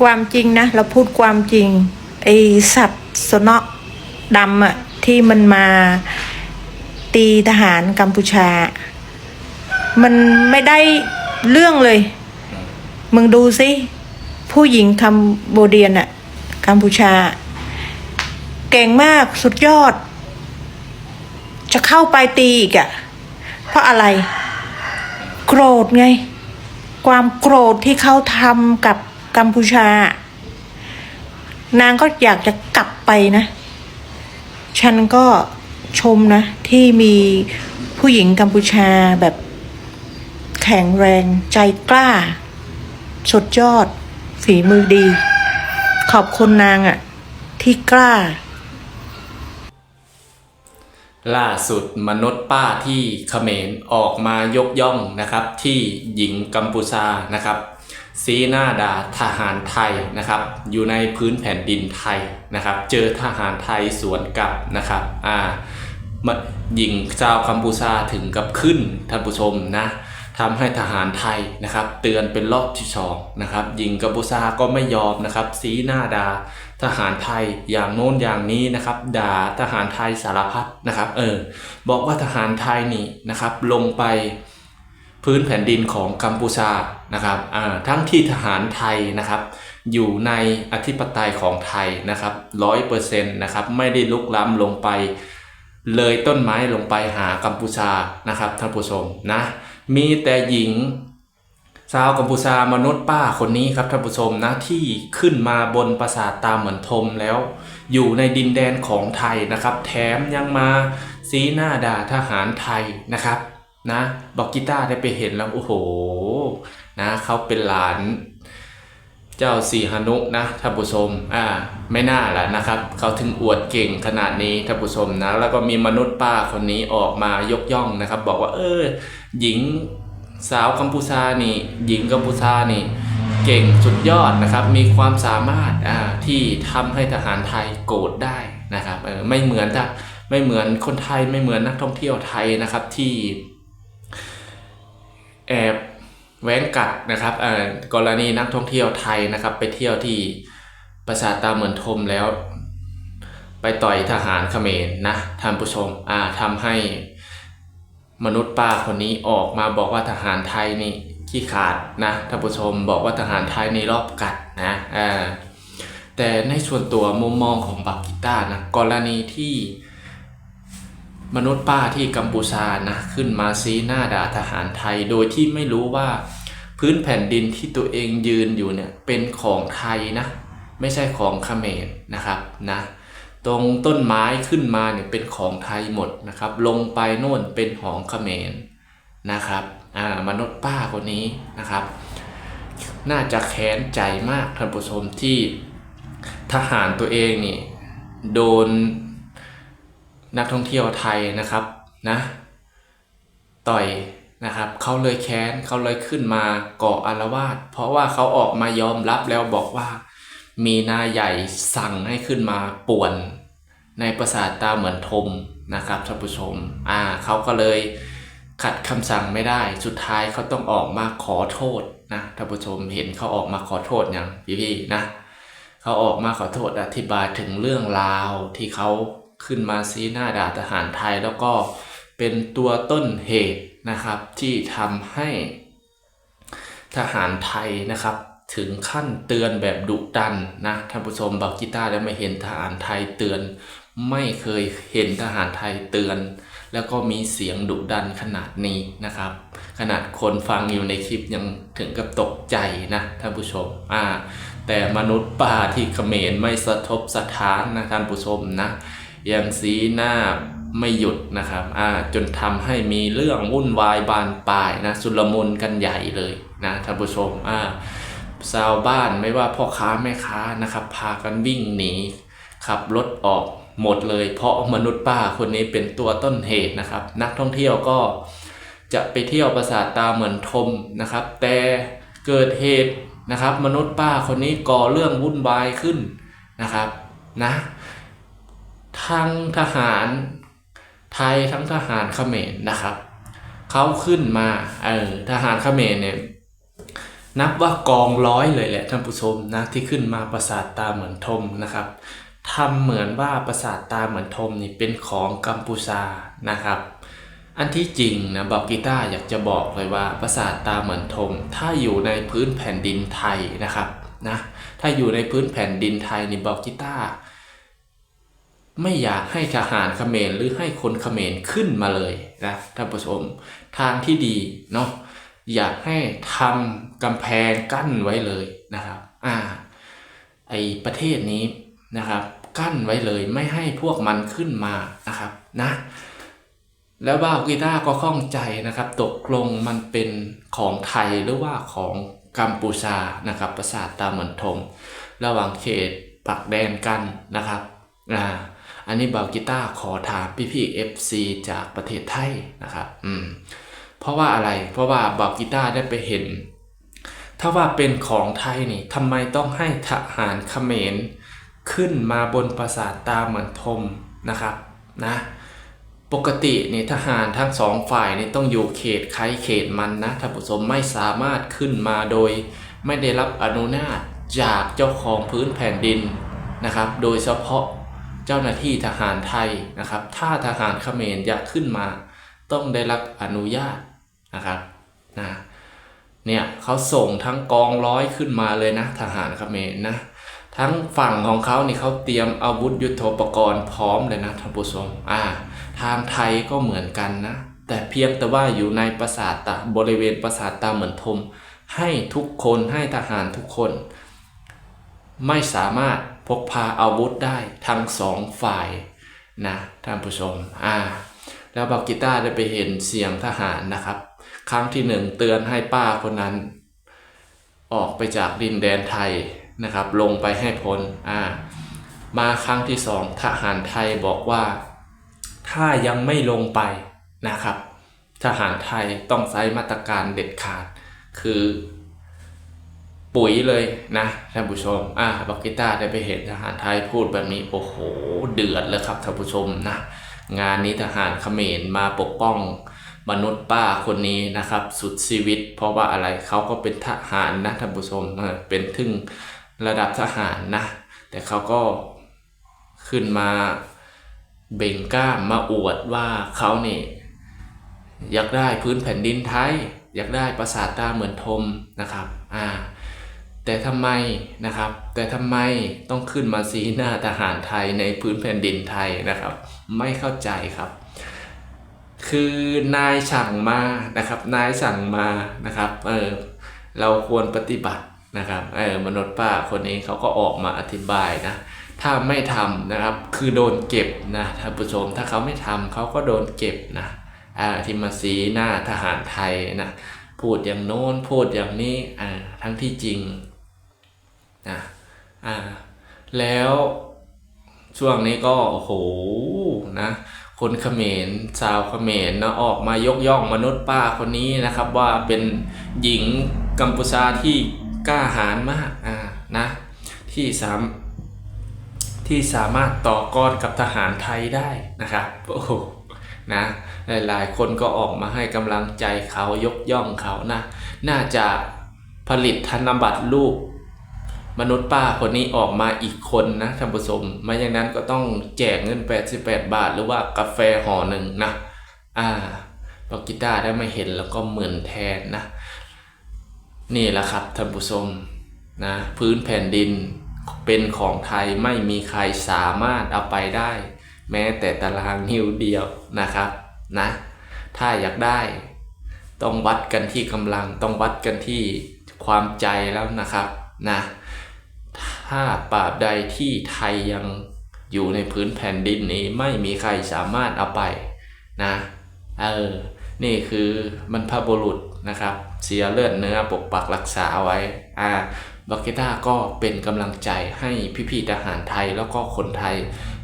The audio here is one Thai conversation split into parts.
ความจริงนะ เราพูดความจริง ไอสัตว์สนอดำอะที่มันมาตีทหารกัมพูชา มันไม่ได้เรื่องเลย มึงดูสิผู้หญิงคัมโบเดียนอะกัมพูชา เก่งมากสุดยอด จะเข้าไปตีอีกอะเพราะอะไร โกรธไง ความโกรธที่เขาทำกับ กัมพูชา นางก็อยากจะกลับไปนะ ฉันก็ชมนะ ที่มีผู้หญิงกัมพูชาแบบแข็งแรงใจกล้า สุดยอด ฝีมือดี ขอบคุณนางอะที่กล้า ล่าสุดมนุษย์ป้าที่เขมรออกมายกย่องนะครับ ที่หญิงกัมพูชานะครับ ซีหน้าด่าทหารไทยนะครับ อยู่ในพื้นแผ่นดินไทยนะครับ เจอทหารไทยสวนกลับนะครับอ่ามาหญิงชาวกัมพูชาถึงกับขึ้นท่านผู้ชมนะทำให้ทหารไทยนะครับ เตือนเป็นรอบที่สองนะครับหญิงกัมพูชาก็ไม่ยอมนะครับสีหน้าด่าทหารไทยอย่างโน้นอย่างนี้นะครับ ด่าทหารไทยสารพัดนะครับ เออบอกว่าทหารไทยนี่นะครับ ลงไป พื้นแผ่นดินของกัมพูชานะครับทั้งที่ทหารไทยนะครับ อยู่ในอธิปไตยของไทยนะครับร้อยเปอร์เซ็นต์นะครับไม่ได้ลุกล้ำลงไป เลยต้นไม้ลงไปหากัมพูชานะครับท่านผู้ชมนะมีแต่หญิงชาวกัมพูชามนุษย์ป้าคนนี้ครับท่านผู้ชมนะที่ขึ้นมาบนปราสาทตาเหมือนทมแล้ว อยู่ในดินแดนของไทยนะครับ แถมยังมาซีหน้าด่าทหารไทยนะครับ นะบอกกีตาร์ได้ไปเห็นแล้วโอ้โหนะเขาเป็นหลาน เจ้าสีหนุนะท่านผู้ชมอ่าไม่น่าละนะครับเขาถึงอวดเก่งขนาดนี้ท่านผู้ชมนะแล้วก็มีมนุษย์ป้าคนนี้ออกมายกย่องนะครับ บอกว่าเออหญิงสาวกัมพูชานี่หญิงกัมพูชานี่เก่งสุดยอดนะครับ มีความสามารถอ่าที่ทำให้ทหารไทยโกรธได้นะครับเออไม่เหมือนถ้าไม่เหมือนคนไทยไม่เหมือนนักท่องเที่ยวไทยนะครับที่ แอบแหว้งกัดนะครับกรณีนักท่องเที่ยวไทยนะครับ ไปเที่ยวที่ปราสาทตาเหมือนทมแล้ว ไปต่อยทหารเขมรนะท่านผู้ชมอ่าทำให้มนุษย์ป้าคนนี้ออกมาบอกว่าทหารไทยนี่ขี้ขาดนะท่านผู้ชมบอกว่าทหารไทยนี่รอบกัดนะอ่าแต่ในส่วนตัวมุมมองของบักกิต้านะกรณีที่ มนุษย์ป้าที่กัมพูชานะขึ้นมาซีหน้าด่าทหารไทย โดยที่ไม่รู้ว่าพื้นแผ่นดินที่ตัวเองยืนอยู่เนี่ยเป็นของไทยนะไม่ใช่ของเขมรนะครับนะตรงต้นไม้ขึ้นมาเนี่ยเป็นของไทยหมดนะครับ ลงไปโน่นเป็นของเขมรนะครับอ่ามนุษย์ป้าคนนี้นะครับ น่าจะแค้นใจมากท่านผู้ชมที่ทหารตัวเองนี่โดน นักท่องเที่ยวไทยนะครับนะต่อยนะครับเขาเลยแค้นเขาเลยขึ้นมาก่ออารวาสเพราะว่าเขาออกมายอมรับแล้วบอกว่า มีนายใหญ่สั่งให้ขึ้นมาป่วน ในปราสาทตาเหมือนทมนะครับท่านผู้ชมอ่าเขาก็เลยขัดคำสั่งไม่ได้สุดท้ายเขาต้องออกมาขอโทษนะท่านผู้ชมเห็นเขาออกมาขอโทษย่างพี่ๆนะเขาออกมาขอโทษอธิบายถึงเรื่องราวที่เขา ขึ้นมาซีหน้าด่าทหารไทย แล้วก็เป็นตัวต้นเหตุนะครับที่ทำให้ทหารไทยนะครับถึงขั้นเตือนแบบดุดันนะท่านผู้ชมบักกีตาร์แล้วไม่เห็นทหารไทยเตือน ไม่เคยเห็นทหารไทยเตือน แล้วก็มีเสียงดุดันขนาดนี้นะครับ ขนาดคนฟังอยู่ในคลิปยังถึงกับตกใจนะท่านผู้ชมอ่าแต่มนุษย์ป่าที่เขมรไม่สะทบสะท้านนะท่านผู้ชมนะ ยังสีหน้าไม่หยุดนะครับอ่าจนทำให้มีเรื่องวุ่นวายบานปลายนะสุลมุนกันใหญ่เลยนะท่านผู้ชมอ่าชาวบ้านไม่ว่าพ่อค้าแม่ค้านะครับ พากันวิ่งหนีขับรถออกหมดเลย เพราะมนุษย์ป้าคนนี้เป็นตัวต้นเหตุนะครับ นักท่องเที่ยวก็จะไปเที่ยวปราสาทตาเหมือนทมนะครับ แต่เกิดเหตุนะครับ มนุษย์ป้าคนนี้ก่อเรื่องวุ่นวายขึ้นนะครับนะ ทั้งทหารไทยทั้งทหารเขมรนะครับเขาขึ้นมาเออทหารเขมรเนี่ยนับว่ากองร้อยเลยแหละท่านผู้ชมนะที่ขึ้นมาปราสาทตาเหมือนทมนะครับทำเหมือนว่าปราสาทตาเหมือนทมนี่เป็นของกัมพูชานะครับ อันที่จริงนะบอกกีตาร์อยากจะบอกเลยว่าปราสาทตาเหมือนทม ถ้าอยู่ในพื้นแผ่นดินไทยนะครับนะถ้าอยู่ในพื้นแผ่นดินไทยนี่บอกกีตาร์ ไม่อยากให้ทหารเขมรหรือให้คนเขมรขึ้นมาเลยนะท่านผู้ชมทางที่ดีเนาะอยากให้ทำกำแพงกั้นไว้เลยนะครับอ่าไอประเทศนี้นะครับ กั้นไว้เลยไม่ให้พวกมันขึ้นมานะครับนะแล้วบ่าวกีตาร์ก็ข้องใจนะครับตกลงมันเป็นของไทยหรือว่าของกัมพูชานะครับปราสาทตาเหมือนทม ระหว่างเขตปักแดนกันนะครับอ่า อันนี้บาวกีตาร์ขอถามพี่พี่เอฟซีจากประเทศไทยนะครับอืมเพราะว่าอะไรเพราะว่าบาวกีตาร์ได้ไปเห็น ถ้าว่าเป็นของไทยนี่ทำไมต้องให้ทหารเขมรขึ้นมาบนปราสาทตาเหมือนทมนะครับนะปกตินี่ทหารทั้งสองฝ่ายนี่ต้องอยู่เขตใครเขตมันนะท่านผู้ชมไม่สามารถขึ้นมาโดย ไม่ได้รับอนุญาตจากเจ้าของพื้นแผ่นดินนะครับ โดยเฉพาะ เจ้าหน้าที่ทหารไทยนะครับ ถ้าทหารเขมรอยากขึ้นมา ต้องได้รับอนุญาตนะครับนะเนี่ยเขาส่งทั้งกองร้อยขึ้นมาเลยนะ ทหารเขมรนะทั้งฝั่งของเขานี่เขาเตรียมอาวุธยุโทโธปกรณ์พร้อมเลยนะท่านผู้ชมอ่า ทางไทยก็เหมือนกันนะ แต่เพียงแต่ว่าอยู่ในปราสาทตาบริเวณปราสาทตาเหมือนทม ให้ทุกคนให้ทหารทุกคน ไม่สามารถ พกพาอาวุธได้ทั้งสองฝ่ายนะท่านผู้ชมอ่าแล้วบอกกีตาได้ไปเห็นเสียงทหารนะครับ ครั้งที่หนึ่งเตือนให้ป้าคนนั้น ออกไปจากดินแดนไทยนะครับ ลงไปให้พ้นอ่ามาครั้งที่สองทหารไทยบอกว่า ถ้ายังไม่ลงไปนะครับ ทหารไทยต้องใช้มาตรการเด็ดขาด คือ ปุ๋ยเลยนะท่านผู้ชม อ่าบอกกิต้าได้ไปเห็นทหารไทยพูดแบบนี้ โอ้โห เดือดเลยครับท่านผู้ชมนะ งานนี้ทหารเขมรมาปกป้องมนุษย์ป้าคนนี้นะครับ สุดชีวิต เพราะว่าอะไรเขาก็เป็นทหารนะท่านผู้ชมเป็นถึงระดับทหารนะ แต่เขาก็ขึ้นมาเบ่งกล้ามมาอวดว่าเขาเนี่อยากได้พื้นแผ่นดินไทย อยากได้ปราสาทตาเหมือนทมนะครับ อ่า แต่ทำไมนะครับ แต่ทำไมต้องขึ้นมาสีหน้าทหารไทยในพื้นแผ่นดินไทยนะครับ ไม่เข้าใจครับ คือนายสั่งมานะครับ นายสั่งมานะครับเออเราควรปฏิบัตินะครับเออมนุษย์ป้าคนนี้เขาก็ออกมาอธิบายนะถ้าไม่ทำนะครับ คือโดนเก็บนะท่านผู้ชมถ้าเขาไม่ทำเขาก็โดนเก็บนะอ่าที่มาสีหน้าทหารไทยนะพูดอย่างโน้นพูดอย่างนี้อ่าทั้งที่จริง นะอ่าแล้วช่วงนี้ก็โอ้โหนะคนเขมรชาวเขมรนะออกมายกย่องมนุษย์ป้าคนนี้นะครับว่าเป็นหญิงกัมพูชาที่กล้าหาญมากอ่านะที่สามที่สามารถต่อกรกับทหารไทยได้นะครับโอ้โหนะหลายๆ คนก็ออกมาให้กำลังใจเขายกย่องเขานะน่าจะผลิตธนบัตรรูป มนุษย์ป้าคนนี้ออกมาอีกคนนะท่านผู้ชมไม่อย่างนั้นก็ต้องแจกเงิน 88 บาท หรือว่ากาแฟห่อหนึ่งนะ อ่าปอกิต้าร์ได้มาเห็นแล้วก็เหมือนแทนนะ นี่แหละครับท่านผู้ชมนะพื้นแผ่นดินเป็นของไทยไม่มีใครสามารถเอาไปได้ แม้แต่ตารางนิ้วเดียวนะครับนะถ้าอยากได้ ต้องวัดกันที่กำลังต้องวัดกันที่ความใจแล้วนะครับนะ ถ้าปราบใดที่ไทยยังอยู่ในพื้นแผ่นดินนี้ไม่มีใครสามารถเอาไปนะเออนี่คือมันพบุรุษนะครับ เสียเลือดเนื้อปกปักรักษาเอาไว้อ่าบักเกต้าก็เป็นกำลังใจให้พี่ๆทหารไทยแล้วก็คนไทย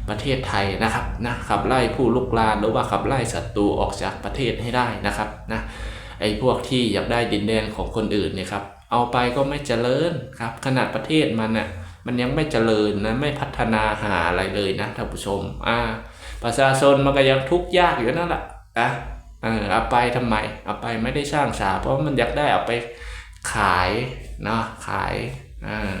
ประเทศไทยนะครับนะขับไล่ผู้ลุกลานหรือว่าขับไล่ศัตรูออกจากประเทศให้ได้นะครับนะไอ้พวกที่อยากได้ดินแดนของคนอื่นเนี่ยครับเอาไปก็ไม่เจริญครับขนาดประเทศมันน่ะ มันยังไม่เจริญนะไม่พัฒนาหาอะไรเลยนะท่านผู้ชม อ่า ประชาชนมันก็ยังทุกข์ยากอยู่นั่นแหละนะเออเอาไปทำไมเอาไปไม่ได้สร้างสาเพราะมันอยากได้เอาไปขายเนาะขายอ่า